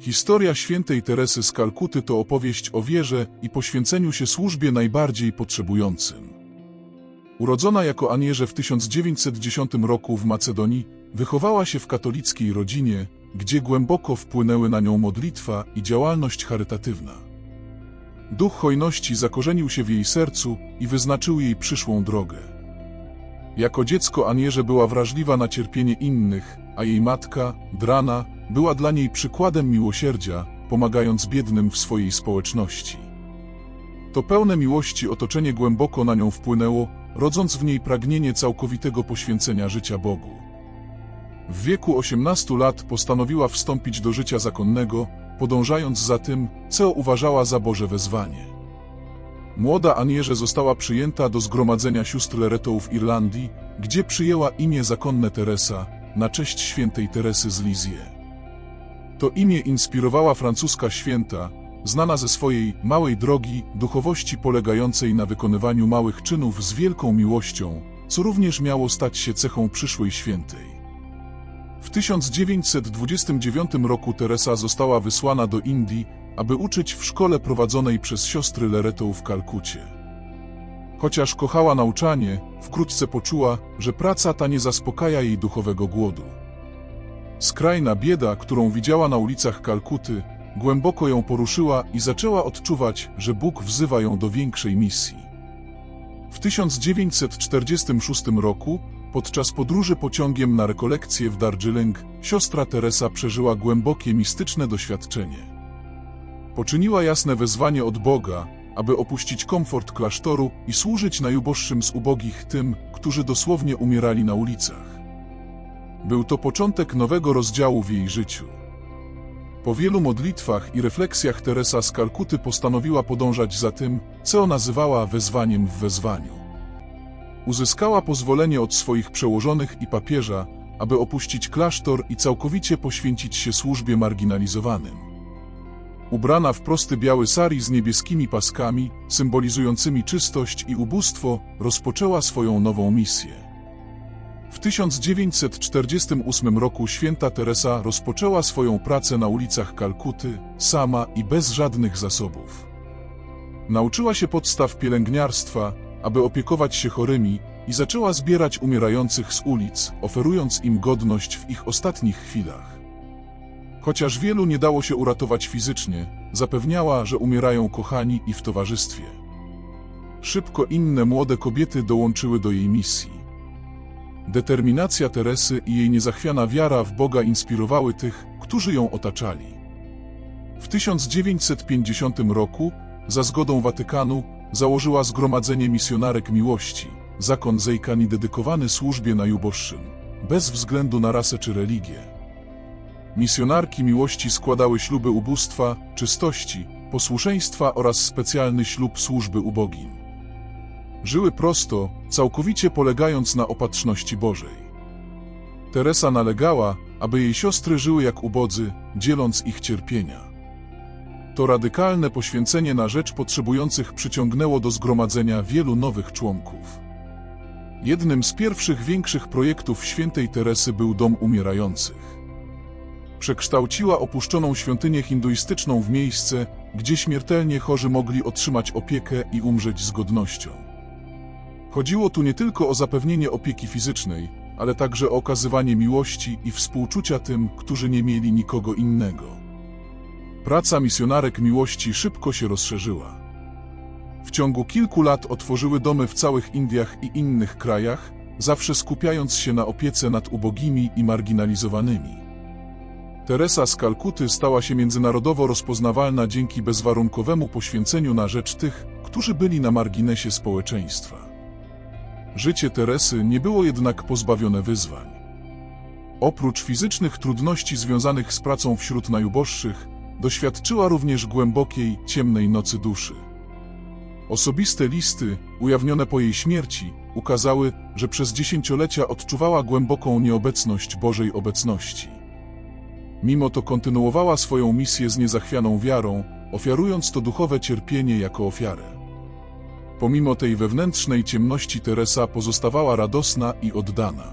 Historia świętej Teresy z Kalkuty to opowieść o wierze i poświęceniu się służbie najbardziej potrzebującym. Urodzona jako Anierze w 1910 roku w Macedonii, wychowała się w katolickiej rodzinie, gdzie głęboko wpłynęły na nią modlitwa i działalność charytatywna. Duch hojności zakorzenił się w jej sercu i wyznaczył jej przyszłą drogę. Jako dziecko Anierze była wrażliwa na cierpienie innych, a jej matka, Drana, była dla niej przykładem miłosierdzia, pomagając biednym w swojej społeczności. To pełne miłości otoczenie głęboko na nią wpłynęło, rodząc w niej pragnienie całkowitego poświęcenia życia Bogu. W wieku 18 lat postanowiła wstąpić do życia zakonnego, podążając za tym, co uważała za Boże wezwanie. Młoda Anierze została przyjęta do zgromadzenia sióstr Lereto w Irlandii, gdzie przyjęła imię zakonne Teresa, na cześć świętej Teresy z Lizie. To imię inspirowała francuska święta, znana ze swojej małej drogi, duchowości polegającej na wykonywaniu małych czynów z wielką miłością, co również miało stać się cechą przyszłej świętej. W 1929 roku Teresa została wysłana do Indii, aby uczyć w szkole prowadzonej przez siostry Lereto w Kalkucie. Chociaż kochała nauczanie, wkrótce poczuła, że praca ta nie zaspokaja jej duchowego głodu. Skrajna bieda, którą widziała na ulicach Kalkuty, głęboko ją poruszyła i zaczęła odczuwać, że Bóg wzywa ją do większej misji. W 1946 roku, podczas podróży pociągiem na rekolekcję w Darjeeling, siostra Teresa przeżyła głębokie mistyczne doświadczenie. Poczyniła jasne wezwanie od Boga, aby opuścić komfort klasztoru i służyć najuboższym z ubogich tym, którzy dosłownie umierali na ulicach. Był to początek nowego rozdziału w jej życiu. Po wielu modlitwach i refleksjach Teresa z Kalkuty postanowiła podążać za tym, co nazywała wezwaniem w wezwaniu. Uzyskała pozwolenie od swoich przełożonych i papieża, aby opuścić klasztor i całkowicie poświęcić się służbie marginalizowanym. Ubrana w prosty biały sari z niebieskimi paskami, symbolizującymi czystość i ubóstwo, rozpoczęła swoją nową misję. W 1948 roku święta Teresa rozpoczęła swoją pracę na ulicach Kalkuty, sama i bez żadnych zasobów. Nauczyła się podstaw pielęgniarstwa, aby opiekować się chorymi i zaczęła zbierać umierających z ulic, oferując im godność w ich ostatnich chwilach. Chociaż wielu nie dało się uratować fizycznie, zapewniała, że umierają kochani i w towarzystwie. Szybko inne młode kobiety dołączyły do jej misji. Determinacja Teresy i jej niezachwiana wiara w Boga inspirowały tych, którzy ją otaczali. W 1950 roku, za zgodą Watykanu, założyła Zgromadzenie Misjonarek Miłości, zakon Zejkani dedykowany służbie najuboższym, bez względu na rasę czy religię. Misjonarki miłości składały śluby ubóstwa, czystości, posłuszeństwa oraz specjalny ślub służby ubogim. Żyły prosto, całkowicie polegając na opatrzności Bożej. Teresa nalegała, aby jej siostry żyły jak ubodzy, dzieląc ich cierpienia. To radykalne poświęcenie na rzecz potrzebujących przyciągnęło do zgromadzenia wielu nowych członków. Jednym z pierwszych większych projektów świętej Teresy był Dom Umierających. Przekształciła opuszczoną świątynię hinduistyczną w miejsce, gdzie śmiertelnie chorzy mogli otrzymać opiekę i umrzeć z godnością. Chodziło tu nie tylko o zapewnienie opieki fizycznej, ale także o okazywanie miłości i współczucia tym, którzy nie mieli nikogo innego. Praca misjonarek miłości szybko się rozszerzyła. W ciągu kilku lat otworzyły domy w całych Indiach i innych krajach, zawsze skupiając się na opiece nad ubogimi i marginalizowanymi. Teresa z Kalkuty stała się międzynarodowo rozpoznawalna dzięki bezwarunkowemu poświęceniu na rzecz tych, którzy byli na marginesie społeczeństwa. Życie Teresy nie było jednak pozbawione wyzwań. Oprócz fizycznych trudności związanych z pracą wśród najuboższych, doświadczyła również głębokiej, ciemnej nocy duszy. Osobiste listy, ujawnione po jej śmierci, ukazały, że przez dziesięciolecia odczuwała głęboką nieobecność Bożej obecności. Mimo to kontynuowała swoją misję z niezachwianą wiarą, ofiarując to duchowe cierpienie jako ofiarę. Pomimo tej wewnętrznej ciemności Teresa pozostawała radosna i oddana.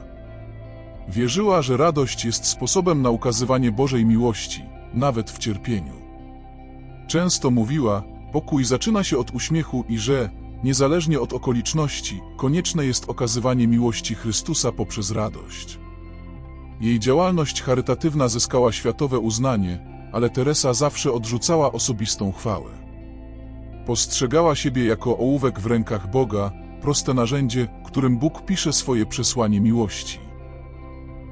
Wierzyła, że radość jest sposobem na ukazywanie Bożej miłości, nawet w cierpieniu. Często mówiła, pokój zaczyna się od uśmiechu i że, niezależnie od okoliczności, konieczne jest okazywanie miłości Chrystusa poprzez radość. Jej działalność charytatywna zyskała światowe uznanie, ale Teresa zawsze odrzucała osobistą chwałę. Postrzegała siebie jako ołówek w rękach Boga, proste narzędzie, którym Bóg pisze swoje przesłanie miłości.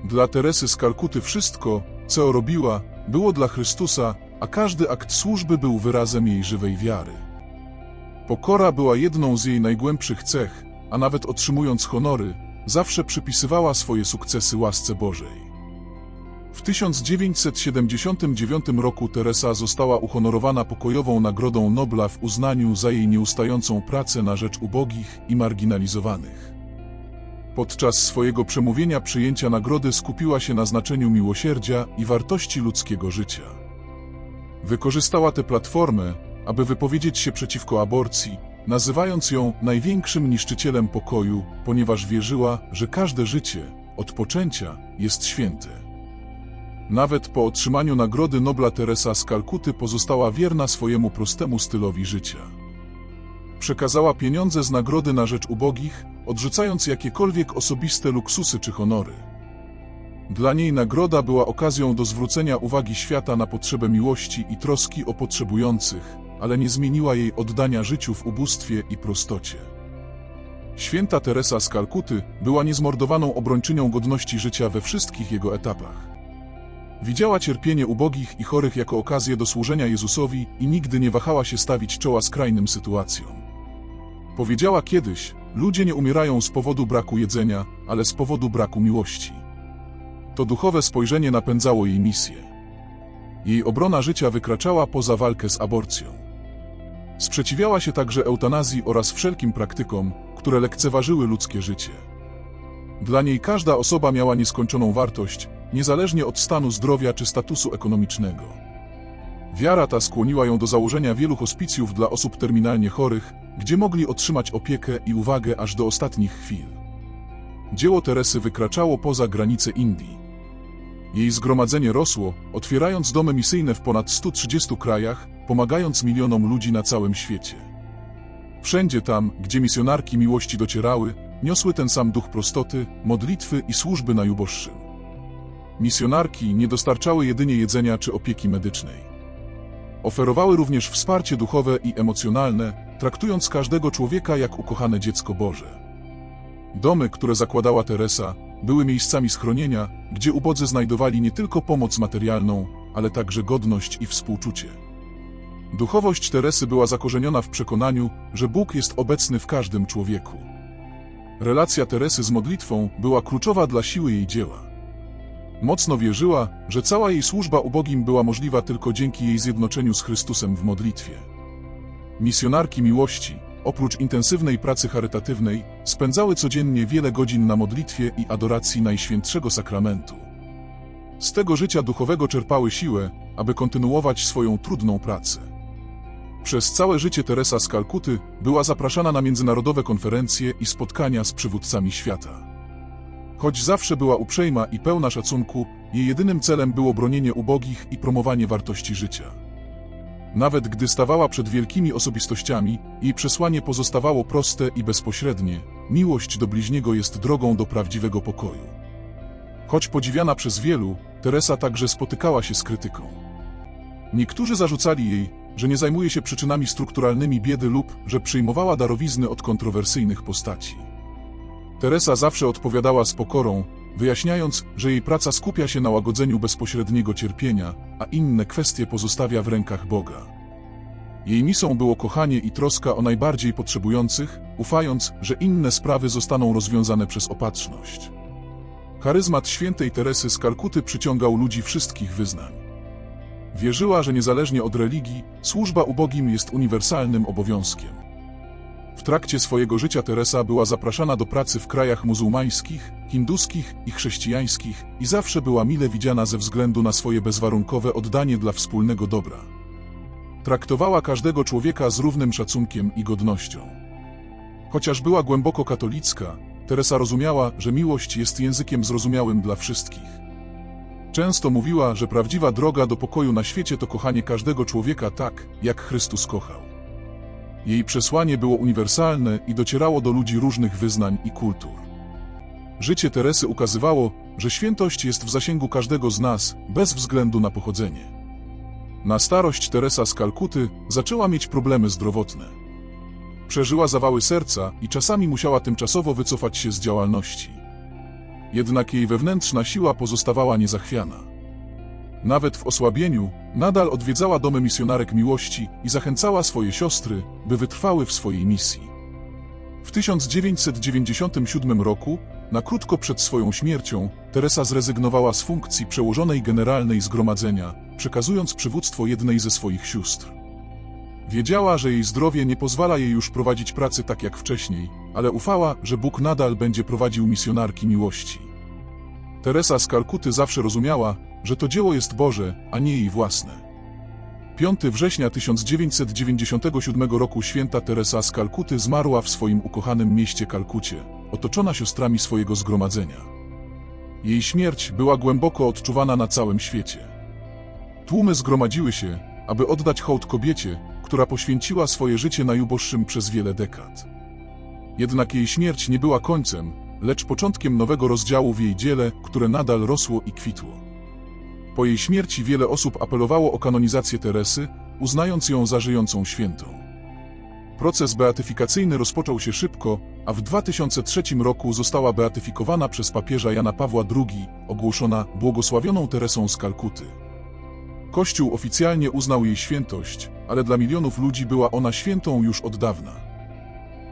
Dla Teresy z Kalkuty wszystko, co robiła, było dla Chrystusa, a każdy akt służby był wyrazem jej żywej wiary. Pokora była jedną z jej najgłębszych cech, a nawet otrzymując honory, zawsze przypisywała swoje sukcesy łasce Bożej. W 1979 roku Teresa została uhonorowana pokojową Nagrodą Nobla w uznaniu za jej nieustającą pracę na rzecz ubogich i marginalizowanych. Podczas swojego przemówienia przyjęcia nagrody skupiła się na znaczeniu miłosierdzia i wartości ludzkiego życia. Wykorzystała tę platformę, aby wypowiedzieć się przeciwko aborcji, nazywając ją największym niszczycielem pokoju, ponieważ wierzyła, że każde życie, od poczęcia, jest święte. Nawet po otrzymaniu Nagrody Nobla Teresa z Kalkuty pozostała wierna swojemu prostemu stylowi życia. Przekazała pieniądze z nagrody na rzecz ubogich, odrzucając jakiekolwiek osobiste luksusy czy honory. Dla niej nagroda była okazją do zwrócenia uwagi świata na potrzebę miłości i troski o potrzebujących, ale nie zmieniła jej oddania życiu w ubóstwie i prostocie. Święta Teresa z Kalkuty była niezmordowaną obrończynią godności życia we wszystkich jego etapach. Widziała cierpienie ubogich i chorych jako okazję do służenia Jezusowi i nigdy nie wahała się stawić czoła skrajnym sytuacjom. Powiedziała kiedyś, ludzie nie umierają z powodu braku jedzenia, ale z powodu braku miłości. To duchowe spojrzenie napędzało jej misję. Jej obrona życia wykraczała poza walkę z aborcją. Sprzeciwiała się także eutanazji oraz wszelkim praktykom, które lekceważyły ludzkie życie. Dla niej każda osoba miała nieskończoną wartość, niezależnie od stanu zdrowia czy statusu ekonomicznego. Wiara ta skłoniła ją do założenia wielu hospicjów dla osób terminalnie chorych, gdzie mogli otrzymać opiekę i uwagę aż do ostatnich chwil. Dzieło Teresy wykraczało poza granice Indii. Jej zgromadzenie rosło, otwierając domy misyjne w ponad 130 krajach, pomagając milionom ludzi na całym świecie. Wszędzie tam, gdzie misjonarki miłości docierały, niosły ten sam duch prostoty, modlitwy i służby najuboższym. Misjonarki nie dostarczały jedynie jedzenia czy opieki medycznej. Oferowały również wsparcie duchowe i emocjonalne, traktując każdego człowieka jak ukochane dziecko Boże. Domy, które zakładała Teresa, były miejscami schronienia, gdzie ubodzy znajdowali nie tylko pomoc materialną, ale także godność i współczucie. Duchowość Teresy była zakorzeniona w przekonaniu, że Bóg jest obecny w każdym człowieku. Relacja Teresy z modlitwą była kluczowa dla siły jej dzieła. Mocno wierzyła, że cała jej służba ubogim była możliwa tylko dzięki jej zjednoczeniu z Chrystusem w modlitwie. Misjonarki miłości, oprócz intensywnej pracy charytatywnej, spędzały codziennie wiele godzin na modlitwie i adoracji Najświętszego Sakramentu. Z tego życia duchowego czerpały siłę, aby kontynuować swoją trudną pracę. Przez całe życie Teresa z Kalkuty była zapraszana na międzynarodowe konferencje i spotkania z przywódcami świata. Choć zawsze była uprzejma i pełna szacunku, jej jedynym celem było bronienie ubogich i promowanie wartości życia. Nawet gdy stawała przed wielkimi osobistościami, jej przesłanie pozostawało proste i bezpośrednie. Miłość do bliźniego jest drogą do prawdziwego pokoju. Choć podziwiana przez wielu, Teresa także spotykała się z krytyką. Niektórzy zarzucali jej, że nie zajmuje się przyczynami strukturalnymi biedy lub że przyjmowała darowizny od kontrowersyjnych postaci. Teresa zawsze odpowiadała z pokorą, wyjaśniając, że jej praca skupia się na łagodzeniu bezpośredniego cierpienia, a inne kwestie pozostawia w rękach Boga. Jej misją było kochanie i troska o najbardziej potrzebujących, ufając, że inne sprawy zostaną rozwiązane przez opatrzność. Charyzmat świętej Teresy z Kalkuty przyciągał ludzi wszystkich wyznań. Wierzyła, że niezależnie od religii, służba ubogim jest uniwersalnym obowiązkiem. W trakcie swojego życia Teresa była zapraszana do pracy w krajach muzułmańskich, hinduskich i chrześcijańskich i zawsze była mile widziana ze względu na swoje bezwarunkowe oddanie dla wspólnego dobra. Traktowała każdego człowieka z równym szacunkiem i godnością. Chociaż była głęboko katolicka, Teresa rozumiała, że miłość jest językiem zrozumiałym dla wszystkich. Często mówiła, że prawdziwa droga do pokoju na świecie to kochanie każdego człowieka tak, jak Chrystus kochał. Jej przesłanie było uniwersalne i docierało do ludzi różnych wyznań i kultur. Życie Teresy ukazywało, że świętość jest w zasięgu każdego z nas, bez względu na pochodzenie. Na starość Teresa z Kalkuty zaczęła mieć problemy zdrowotne. Przeżyła zawały serca i czasami musiała tymczasowo wycofać się z działalności. Jednak jej wewnętrzna siła pozostawała niezachwiana. Nawet w osłabieniu nadal odwiedzała domy misjonarek miłości i zachęcała swoje siostry, by wytrwały w swojej misji. W 1997 roku, na krótko przed swoją śmiercią, Teresa zrezygnowała z funkcji przełożonej generalnej zgromadzenia, przekazując przywództwo jednej ze swoich sióstr. Wiedziała, że jej zdrowie nie pozwala jej już prowadzić pracy tak jak wcześniej, ale ufała, że Bóg nadal będzie prowadził misjonarki miłości. Teresa z Kalkuty zawsze rozumiała, że to dzieło jest Boże, a nie jej własne. 5 września 1997 roku święta Teresa z Kalkuty zmarła w swoim ukochanym mieście Kalkucie, otoczona siostrami swojego zgromadzenia. Jej śmierć była głęboko odczuwana na całym świecie. Tłumy zgromadziły się, aby oddać hołd kobiecie, która poświęciła swoje życie najuboższym przez wiele dekad. Jednak jej śmierć nie była końcem, lecz początkiem nowego rozdziału w jej dziele, które nadal rosło i kwitło. Po jej śmierci wiele osób apelowało o kanonizację Teresy, uznając ją za żyjącą świętą. Proces beatyfikacyjny rozpoczął się szybko, a w 2003 roku została beatyfikowana przez papieża Jana Pawła II, ogłoszona błogosławioną Teresą z Kalkuty. Kościół oficjalnie uznał jej świętość, ale dla milionów ludzi była ona świętą już od dawna.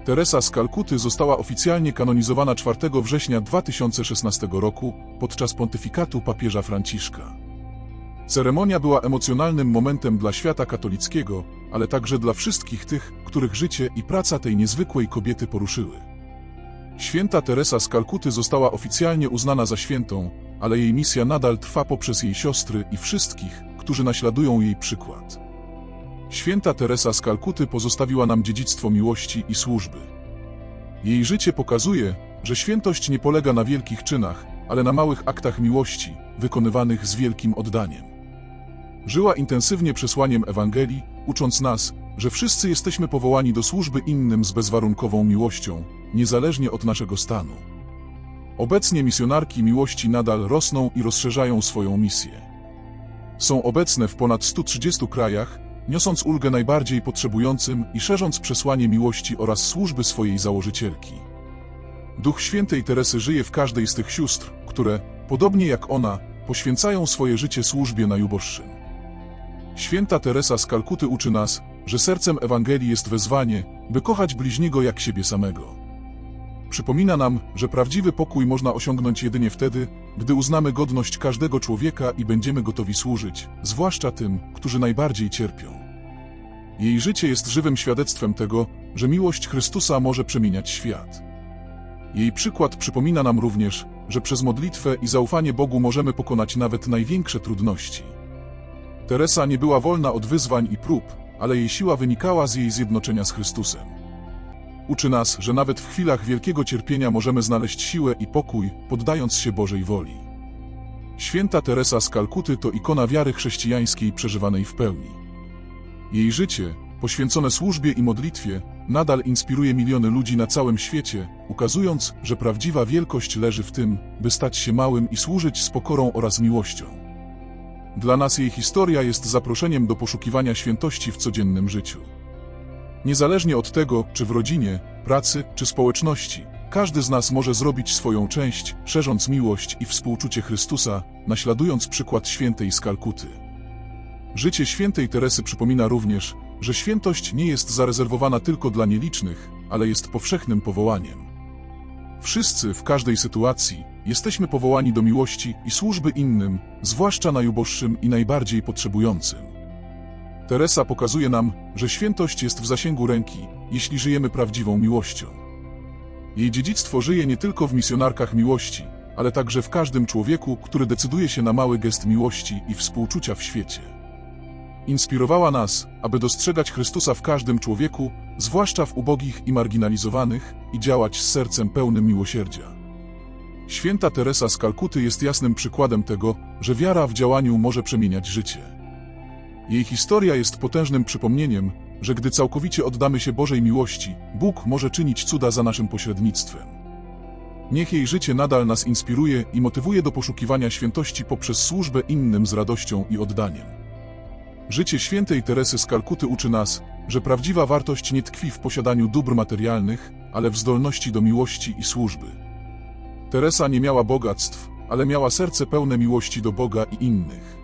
Teresa z Kalkuty została oficjalnie kanonizowana 4 września 2016 roku podczas pontyfikatu papieża Franciszka. Ceremonia była emocjonalnym momentem dla świata katolickiego, ale także dla wszystkich tych, których życie i praca tej niezwykłej kobiety poruszyły. Święta Teresa z Kalkuty została oficjalnie uznana za świętą, ale jej misja nadal trwa poprzez jej siostry i wszystkich, którzy naśladują jej przykład. Święta Teresa z Kalkuty pozostawiła nam dziedzictwo miłości i służby. Jej życie pokazuje, że świętość nie polega na wielkich czynach, ale na małych aktach miłości, wykonywanych z wielkim oddaniem. Żyła intensywnie przesłaniem Ewangelii, ucząc nas, że wszyscy jesteśmy powołani do służby innym z bezwarunkową miłością, niezależnie od naszego stanu. Obecnie misjonarki miłości nadal rosną i rozszerzają swoją misję. Są obecne w ponad 130 krajach, niosąc ulgę najbardziej potrzebującym i szerząc przesłanie miłości oraz służby swojej założycielki. Duch świętej Teresy żyje w każdej z tych sióstr, które, podobnie jak ona, poświęcają swoje życie służbie najuboższym. Święta Teresa z Kalkuty uczy nas, że sercem Ewangelii jest wezwanie, by kochać bliźniego jak siebie samego. Przypomina nam, że prawdziwy pokój można osiągnąć jedynie wtedy, gdy uznamy godność każdego człowieka i będziemy gotowi służyć, zwłaszcza tym, którzy najbardziej cierpią. Jej życie jest żywym świadectwem tego, że miłość Chrystusa może przemieniać świat. Jej przykład przypomina nam również, że przez modlitwę i zaufanie Bogu możemy pokonać nawet największe trudności. Teresa nie była wolna od wyzwań i prób, ale jej siła wynikała z jej zjednoczenia z Chrystusem. Uczy nas, że nawet w chwilach wielkiego cierpienia możemy znaleźć siłę i pokój, poddając się Bożej woli. Święta Teresa z Kalkuty to ikona wiary chrześcijańskiej przeżywanej w pełni. Jej życie, poświęcone służbie i modlitwie, nadal inspiruje miliony ludzi na całym świecie, ukazując, że prawdziwa wielkość leży w tym, by stać się małym i służyć z pokorą oraz miłością. Dla nas jej historia jest zaproszeniem do poszukiwania świętości w codziennym życiu. Niezależnie od tego, czy w rodzinie, pracy, czy społeczności, każdy z nas może zrobić swoją część, szerząc miłość i współczucie Chrystusa, naśladując przykład świętej z Kalkuty. Życie świętej Teresy przypomina również, że świętość nie jest zarezerwowana tylko dla nielicznych, ale jest powszechnym powołaniem. Wszyscy w każdej sytuacji jesteśmy powołani do miłości i służby innym, zwłaszcza najuboższym i najbardziej potrzebującym. Teresa pokazuje nam, że świętość jest w zasięgu ręki, jeśli żyjemy prawdziwą miłością. Jej dziedzictwo żyje nie tylko w misjonarkach miłości, ale także w każdym człowieku, który decyduje się na mały gest miłości i współczucia w świecie. Inspirowała nas, aby dostrzegać Chrystusa w każdym człowieku, zwłaszcza w ubogich i marginalizowanych, i działać z sercem pełnym miłosierdzia. Święta Teresa z Kalkuty jest jasnym przykładem tego, że wiara w działaniu może przemieniać życie. Jej historia jest potężnym przypomnieniem, że gdy całkowicie oddamy się Bożej miłości, Bóg może czynić cuda za naszym pośrednictwem. Niech jej życie nadal nas inspiruje i motywuje do poszukiwania świętości poprzez służbę innym z radością i oddaniem. Życie świętej Teresy z Kalkuty uczy nas, że prawdziwa wartość nie tkwi w posiadaniu dóbr materialnych, ale w zdolności do miłości i służby. Teresa nie miała bogactw, ale miała serce pełne miłości do Boga i innych.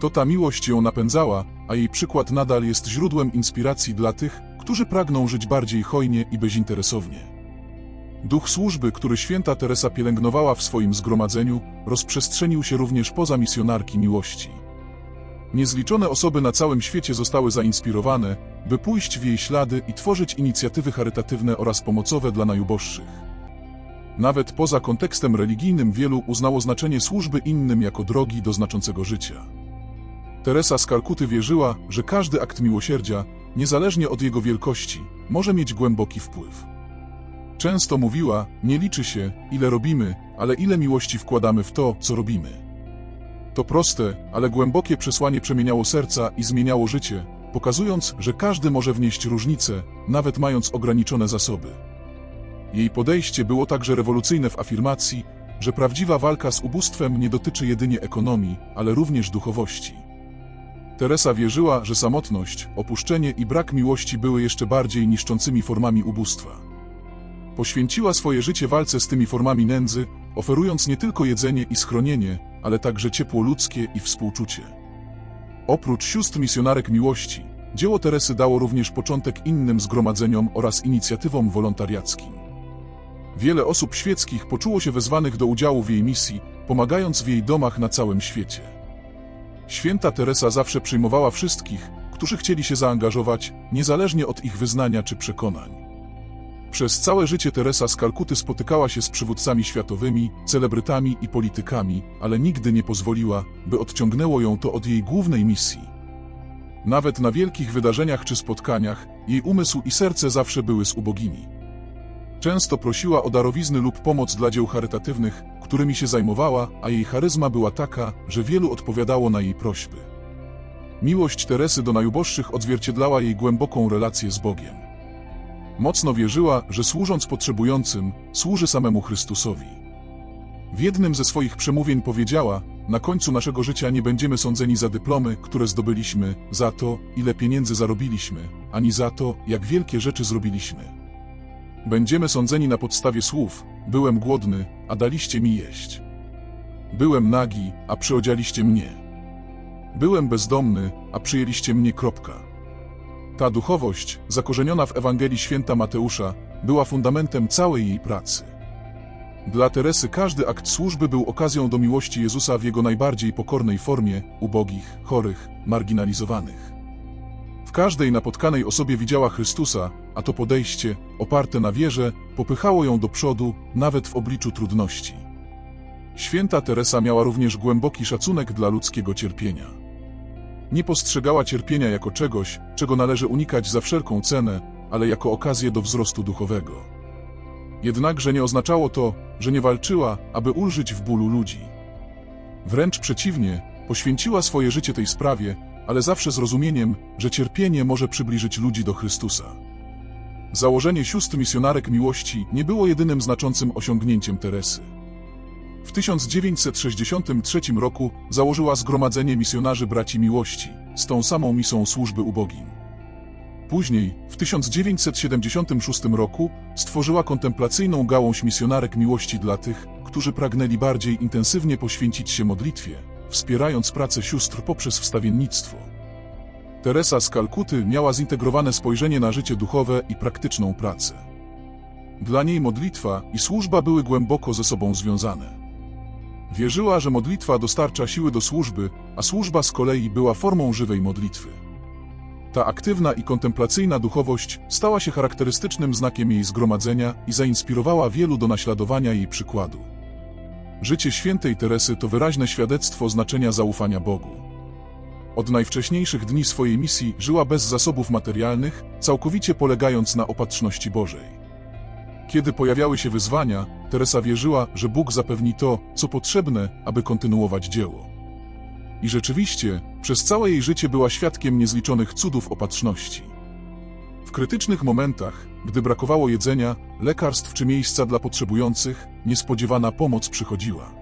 To ta miłość ją napędzała, a jej przykład nadal jest źródłem inspiracji dla tych, którzy pragną żyć bardziej hojnie i bezinteresownie. Duch służby, który święta Teresa pielęgnowała w swoim zgromadzeniu, rozprzestrzenił się również poza misjonarki miłości. Niezliczone osoby na całym świecie zostały zainspirowane, by pójść w jej ślady i tworzyć inicjatywy charytatywne oraz pomocowe dla najuboższych. Nawet poza kontekstem religijnym wielu uznało znaczenie służby innym jako drogi do znaczącego życia. Teresa z Kalkuty wierzyła, że każdy akt miłosierdzia, niezależnie od jego wielkości, może mieć głęboki wpływ. Często mówiła, nie liczy się, ile robimy, ale ile miłości wkładamy w to, co robimy. To proste, ale głębokie przesłanie przemieniało serca i zmieniało życie, pokazując, że każdy może wnieść różnicę, nawet mając ograniczone zasoby. Jej podejście było także rewolucyjne w afirmacji, że prawdziwa walka z ubóstwem nie dotyczy jedynie ekonomii, ale również duchowości. Teresa wierzyła, że samotność, opuszczenie i brak miłości były jeszcze bardziej niszczącymi formami ubóstwa. Poświęciła swoje życie walce z tymi formami nędzy, oferując nie tylko jedzenie i schronienie, ale także ciepło ludzkie i współczucie. Oprócz sióstr misjonarek miłości, dzieło Teresy dało również początek innym zgromadzeniom oraz inicjatywom wolontariackim. Wiele osób świeckich poczuło się wezwanych do udziału w jej misji, pomagając w jej domach na całym świecie. Święta Teresa zawsze przyjmowała wszystkich, którzy chcieli się zaangażować, niezależnie od ich wyznania czy przekonań. Przez całe życie Teresa z Kalkuty spotykała się z przywódcami światowymi, celebrytami i politykami, ale nigdy nie pozwoliła, by odciągnęło ją to od jej głównej misji. Nawet na wielkich wydarzeniach czy spotkaniach, jej umysł i serce zawsze były z ubogimi. Często prosiła o darowizny lub pomoc dla dzieł charytatywnych, którymi się zajmowała, a jej charyzma była taka, że wielu odpowiadało na jej prośby. Miłość Teresy do najuboższych odzwierciedlała jej głęboką relację z Bogiem. Mocno wierzyła, że służąc potrzebującym, służy samemu Chrystusowi. W jednym ze swoich przemówień powiedziała, na końcu naszego życia nie będziemy sądzeni za dyplomy, które zdobyliśmy, za to, ile pieniędzy zarobiliśmy, ani za to, jak wielkie rzeczy zrobiliśmy. Będziemy sądzeni na podstawie słów: Byłem głodny, a daliście mi jeść. Byłem nagi, a przyodzialiście mnie. Byłem bezdomny, a przyjęliście mnie. Kropka. Ta duchowość, zakorzeniona w Ewangelii Święta Mateusza, była fundamentem całej jej pracy. Dla Teresy każdy akt służby był okazją do miłości Jezusa w jego najbardziej pokornej formie, ubogich, chorych, marginalizowanych. W każdej napotkanej osobie widziała Chrystusa, a to podejście, oparte na wierze, popychało ją do przodu, nawet w obliczu trudności. Święta Teresa miała również głęboki szacunek dla ludzkiego cierpienia. Nie postrzegała cierpienia jako czegoś, czego należy unikać za wszelką cenę, ale jako okazję do wzrostu duchowego. Jednakże nie oznaczało to, że nie walczyła, aby ulżyć w bólu ludzi. Wręcz przeciwnie, poświęciła swoje życie tej sprawie, ale zawsze z rozumieniem, że cierpienie może przybliżyć ludzi do Chrystusa. Założenie sióstr misjonarek miłości nie było jedynym znaczącym osiągnięciem Teresy. W 1963 roku założyła Zgromadzenie Misjonarzy Braci Miłości z tą samą misją służby ubogim. Później, w 1976 roku, stworzyła kontemplacyjną gałąź misjonarek miłości dla tych, którzy pragnęli bardziej intensywnie poświęcić się modlitwie, wspierając pracę sióstr poprzez wstawiennictwo. Teresa z Kalkuty miała zintegrowane spojrzenie na życie duchowe i praktyczną pracę. Dla niej modlitwa i służba były głęboko ze sobą związane. Wierzyła, że modlitwa dostarcza siły do służby, a służba z kolei była formą żywej modlitwy. Ta aktywna i kontemplacyjna duchowość stała się charakterystycznym znakiem jej zgromadzenia i zainspirowała wielu do naśladowania jej przykładu. Życie świętej Teresy to wyraźne świadectwo znaczenia zaufania Bogu. Od najwcześniejszych dni swojej misji żyła bez zasobów materialnych, całkowicie polegając na opatrzności Bożej. Kiedy pojawiały się wyzwania, Teresa wierzyła, że Bóg zapewni to, co potrzebne, aby kontynuować dzieło. I rzeczywiście, przez całe jej życie była świadkiem niezliczonych cudów opatrzności. W krytycznych momentach, gdy brakowało jedzenia, lekarstw czy miejsca dla potrzebujących, niespodziewana pomoc przychodziła.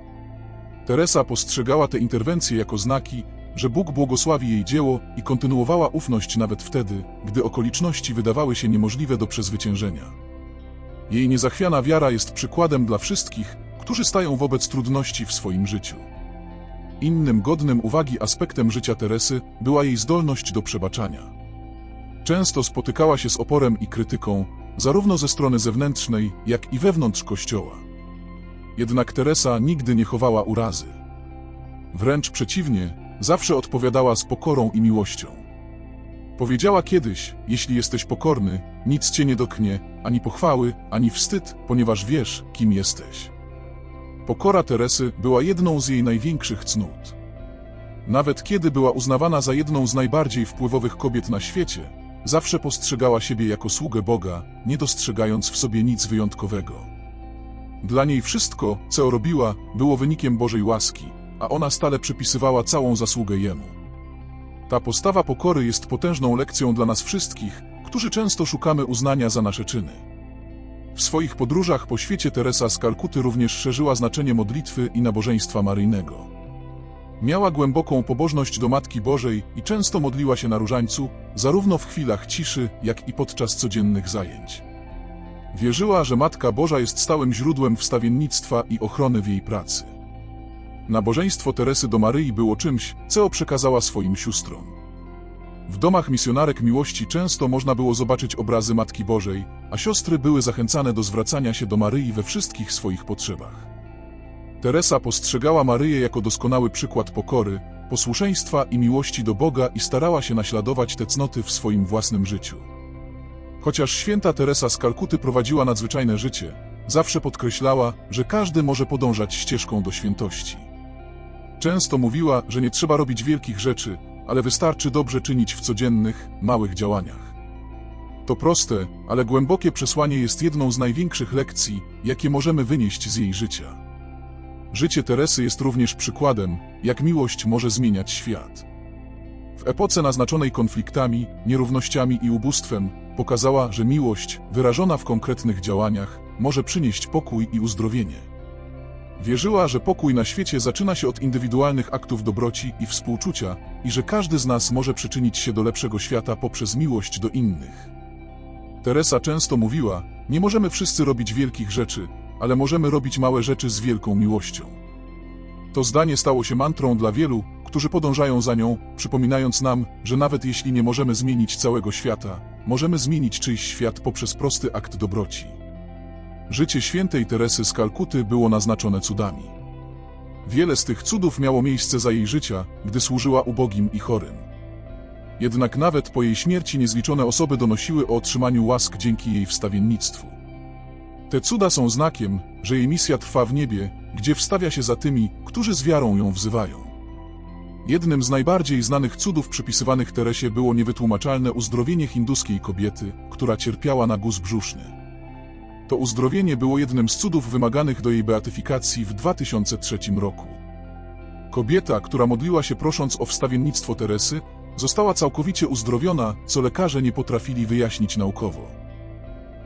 Teresa postrzegała te interwencje jako znaki, że Bóg błogosławi jej dzieło i kontynuowała ufność nawet wtedy, gdy okoliczności wydawały się niemożliwe do przezwyciężenia. Jej niezachwiana wiara jest przykładem dla wszystkich, którzy stają wobec trudności w swoim życiu. Innym godnym uwagi aspektem życia Teresy była jej zdolność do przebaczania. Często spotykała się z oporem i krytyką, zarówno ze strony zewnętrznej, jak i wewnątrz kościoła. Jednak Teresa nigdy nie chowała urazy. Wręcz przeciwnie, zawsze odpowiadała z pokorą i miłością. Powiedziała kiedyś, jeśli jesteś pokorny, nic cię nie doknie, ani pochwały, ani wstyd, ponieważ wiesz, kim jesteś. Pokora Teresy była jedną z jej największych cnót. Nawet kiedy była uznawana za jedną z najbardziej wpływowych kobiet na świecie, zawsze postrzegała siebie jako sługę Boga, nie dostrzegając w sobie nic wyjątkowego. Dla niej wszystko, co robiła, było wynikiem Bożej łaski, a ona stale przypisywała całą zasługę Jemu. Ta postawa pokory jest potężną lekcją dla nas wszystkich, którzy często szukamy uznania za nasze czyny. W swoich podróżach po świecie Teresa z Kalkuty również szerzyła znaczenie modlitwy i nabożeństwa maryjnego. Miała głęboką pobożność do Matki Bożej i często modliła się na różańcu, zarówno w chwilach ciszy, jak i podczas codziennych zajęć. Wierzyła, że Matka Boża jest stałym źródłem wstawiennictwa i ochrony w jej pracy. Nabożeństwo Teresy do Maryi było czymś, co przekazała swoim siostrom. W domach misjonarek miłości często można było zobaczyć obrazy Matki Bożej, a siostry były zachęcane do zwracania się do Maryi we wszystkich swoich potrzebach. Teresa postrzegała Maryję jako doskonały przykład pokory, posłuszeństwa i miłości do Boga i starała się naśladować te cnoty w swoim własnym życiu. Chociaż święta Teresa z Kalkuty prowadziła nadzwyczajne życie, zawsze podkreślała, że każdy może podążać ścieżką do świętości. Często mówiła, że nie trzeba robić wielkich rzeczy, ale wystarczy dobrze czynić w codziennych, małych działaniach. To proste, ale głębokie przesłanie jest jedną z największych lekcji, jakie możemy wynieść z jej życia. Życie Teresy jest również przykładem, jak miłość może zmieniać świat. W epoce naznaczonej konfliktami, nierównościami i ubóstwem, pokazała, że miłość, wyrażona w konkretnych działaniach, może przynieść pokój i uzdrowienie. Wierzyła, że pokój na świecie zaczyna się od indywidualnych aktów dobroci i współczucia i że każdy z nas może przyczynić się do lepszego świata poprzez miłość do innych. Teresa często mówiła, nie możemy wszyscy robić wielkich rzeczy, ale możemy robić małe rzeczy z wielką miłością. To zdanie stało się mantrą dla wielu, którzy podążają za nią, przypominając nam, że nawet jeśli nie możemy zmienić całego świata, możemy zmienić czyjś świat poprzez prosty akt dobroci. Życie świętej Teresy z Kalkuty było naznaczone cudami. Wiele z tych cudów miało miejsce za jej życia, gdy służyła ubogim i chorym. Jednak nawet po jej śmierci niezliczone osoby donosiły o otrzymaniu łask dzięki jej wstawiennictwu. Te cuda są znakiem, że jej misja trwa w niebie, gdzie wstawia się za tymi, którzy z wiarą ją wzywają. Jednym z najbardziej znanych cudów przypisywanych Teresie było niewytłumaczalne uzdrowienie hinduskiej kobiety, która cierpiała na guz brzuszny. To uzdrowienie było jednym z cudów wymaganych do jej beatyfikacji w 2003 roku. Kobieta, która modliła się prosząc o wstawiennictwo Teresy, została całkowicie uzdrowiona, co lekarze nie potrafili wyjaśnić naukowo.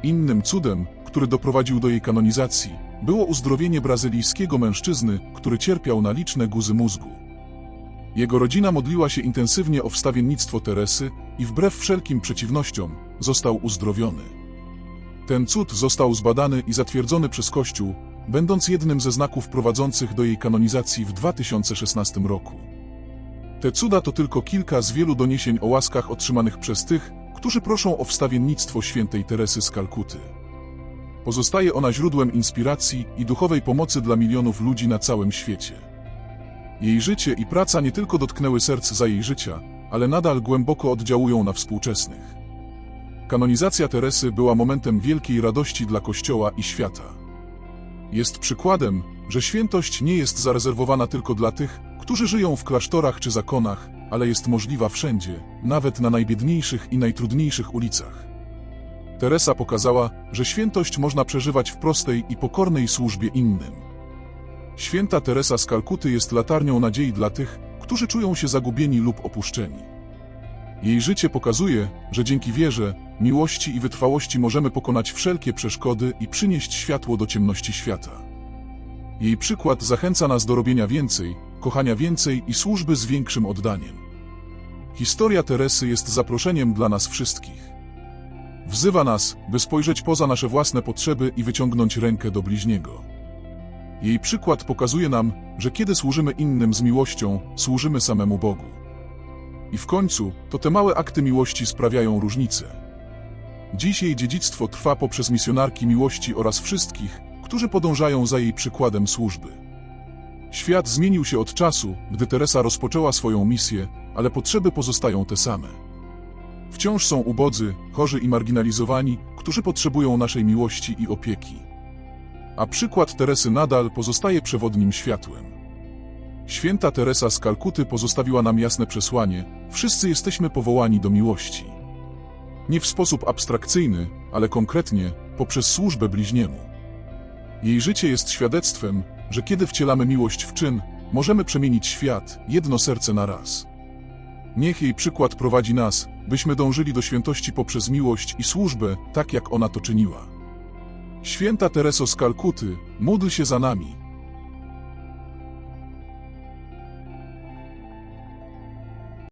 Innym cudem, który doprowadził do jej kanonizacji, było uzdrowienie brazylijskiego mężczyzny, który cierpiał na liczne guzy mózgu. Jego rodzina modliła się intensywnie o wstawiennictwo Teresy i wbrew wszelkim przeciwnościom został uzdrowiony. Ten cud został zbadany i zatwierdzony przez Kościół, będąc jednym ze znaków prowadzących do jej kanonizacji w 2016 roku. Te cuda to tylko kilka z wielu doniesień o łaskach otrzymanych przez tych, którzy proszą o wstawiennictwo świętej Teresy z Kalkuty. Pozostaje ona źródłem inspiracji i duchowej pomocy dla milionów ludzi na całym świecie. Jej życie i praca nie tylko dotknęły serc za jej życia, ale nadal głęboko oddziałują na współczesnych. Kanonizacja Teresy była momentem wielkiej radości dla Kościoła i świata. Jest przykładem, że świętość nie jest zarezerwowana tylko dla tych, którzy żyją w klasztorach czy zakonach, ale jest możliwa wszędzie, nawet na najbiedniejszych i najtrudniejszych ulicach. Teresa pokazała, że świętość można przeżywać w prostej i pokornej służbie innym. Święta Teresa z Kalkuty jest latarnią nadziei dla tych, którzy czują się zagubieni lub opuszczeni. Jej życie pokazuje, że dzięki wierze, miłości i wytrwałości możemy pokonać wszelkie przeszkody i przynieść światło do ciemności świata. Jej przykład zachęca nas do robienia więcej, kochania więcej i służby z większym oddaniem. Historia Teresy jest zaproszeniem dla nas wszystkich. Wzywa nas, by spojrzeć poza nasze własne potrzeby i wyciągnąć rękę do bliźniego. Jej przykład pokazuje nam, że kiedy służymy innym z miłością, służymy samemu Bogu. I w końcu, to te małe akty miłości sprawiają różnicę. Dziś jej dziedzictwo trwa poprzez misjonarki miłości oraz wszystkich, którzy podążają za jej przykładem służby. Świat zmienił się od czasu, gdy Teresa rozpoczęła swoją misję, ale potrzeby pozostają te same. Wciąż są ubodzy, chorzy i marginalizowani, którzy potrzebują naszej miłości i opieki. A przykład Teresy nadal pozostaje przewodnim światłem. Święta Teresa z Kalkuty pozostawiła nam jasne przesłanie: wszyscy jesteśmy powołani do miłości. Nie w sposób abstrakcyjny, ale konkretnie, poprzez służbę bliźniemu. Jej życie jest świadectwem, że kiedy wcielamy miłość w czyn, możemy przemienić świat, jedno serce na raz. Niech jej przykład prowadzi nas, byśmy dążyli do świętości poprzez miłość i służbę, tak jak ona to czyniła. Święta Tereso z Kalkuty, módl się za nami.